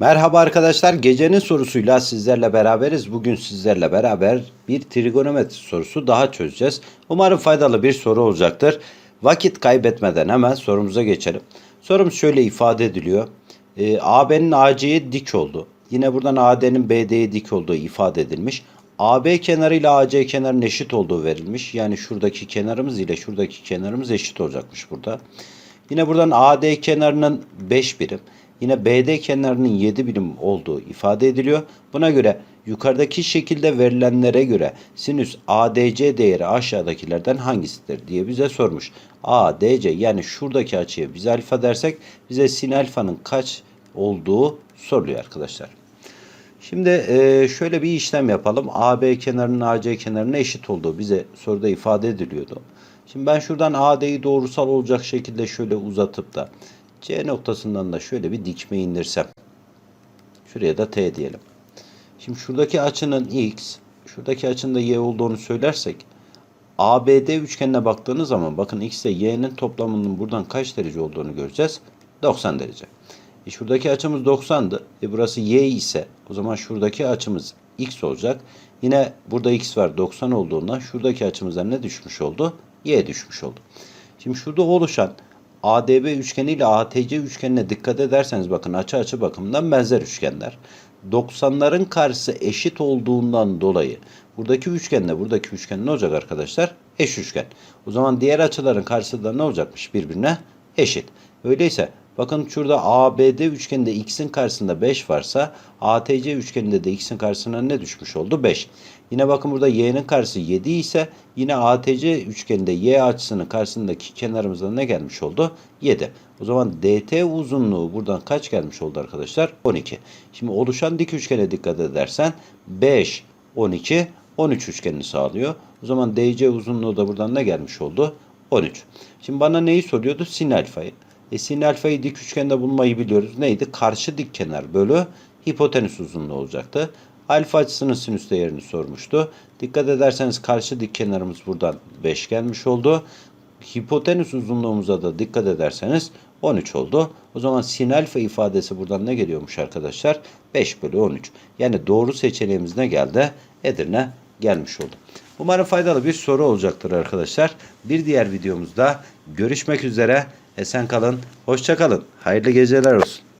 Merhaba arkadaşlar. Gecenin sorusuyla sizlerle beraberiz. Bugün sizlerle beraber bir trigonometri sorusu daha çözeceğiz. Umarım faydalı bir soru olacaktır. Vakit kaybetmeden hemen sorumuza geçelim. Sorumuz şöyle ifade ediliyor. Ee, AB'nin AC'ye dik olduğu. Yine buradan AD'nin BD'ye dik olduğu ifade edilmiş. AB kenarı ile AC kenarının eşit olduğu verilmiş. Yani şuradaki kenarımız ile şuradaki kenarımız eşit olacakmış burada. Yine buradan AD kenarının 5 birim, yine BD kenarının 7 birim olduğu ifade ediliyor. Buna göre yukarıdaki şekilde verilenlere göre sinüs ADC değeri aşağıdakilerden hangisidir diye bize sormuş. ADC yani şuradaki açıya biz alfa dersek bize sin alfanın kaç olduğu soruluyor arkadaşlar. Şimdi e, şöyle bir işlem yapalım. AB kenarının AC kenarına eşit olduğu bize soruda ifade ediliyordu. Şimdi ben şuradan AD'yi doğrusal olacak şekilde şöyle uzatıp da C noktasından da şöyle bir dikme indirsem. Şuraya da T diyelim. Şimdi şuradaki açının X, şuradaki açının da Y olduğunu söylersek ABD üçgenine baktığınız zaman bakın X ile Y'nin toplamının buradan kaç derece olduğunu göreceğiz. 90 derece. E şuradaki açımız 90'dı. E burası Y ise o zaman şuradaki açımız X olacak. Yine burada X var 90 olduğundan şuradaki açımızdan ne düşmüş oldu? Y düşmüş oldu. Şimdi şurada oluşan ADB üçgeni ile ATC üçgenine dikkat ederseniz bakın açı açı bakımından benzer üçgenler. 90'ların karşısı eşit olduğundan dolayı buradaki üçgenle buradaki üçgen ne olacak arkadaşlar? Eş üçgen. O zaman diğer açıların karşısı da ne olacakmış birbirine? Eşit. Öyleyse bakın şurada ABD üçgeninde x'in karşısında 5 varsa ATC üçgeninde de x'in karşısına ne düşmüş oldu? 5. Yine bakın burada y'nin karşısı 7 ise yine ATC üçgeninde y açısının karşısındaki kenarımızda ne gelmiş oldu? 7. O zaman DT uzunluğu buradan kaç gelmiş oldu arkadaşlar? 12. Şimdi oluşan dik üçgene dikkat edersen 5, 12, 13 üçgenini sağlıyor. O zaman DC uzunluğu da buradan ne gelmiş oldu? 13. Şimdi bana neyi soruyordu? Sin alfayı. E sin alfayı dik üçgende bulmayı biliyoruz. Neydi? Karşı dik kenar bölü hipotenüs uzunluğu olacaktı. Alfa açısının sinüs değerini sormuştu. Dikkat ederseniz karşı dik kenarımız buradan 5 gelmiş oldu. Hipotenüs uzunluğumuza da dikkat ederseniz 13 oldu. O zaman sin alfa ifadesi buradan ne geliyormuş arkadaşlar? 5 bölü 13. Yani doğru seçeneğimiz ne geldi? Edirne gelmiş oldu. Umarım faydalı bir soru olacaktır arkadaşlar. Bir diğer videomuzda görüşmek üzere. Esen kalın, hoşça kalın. Hayırlı geceler olsun.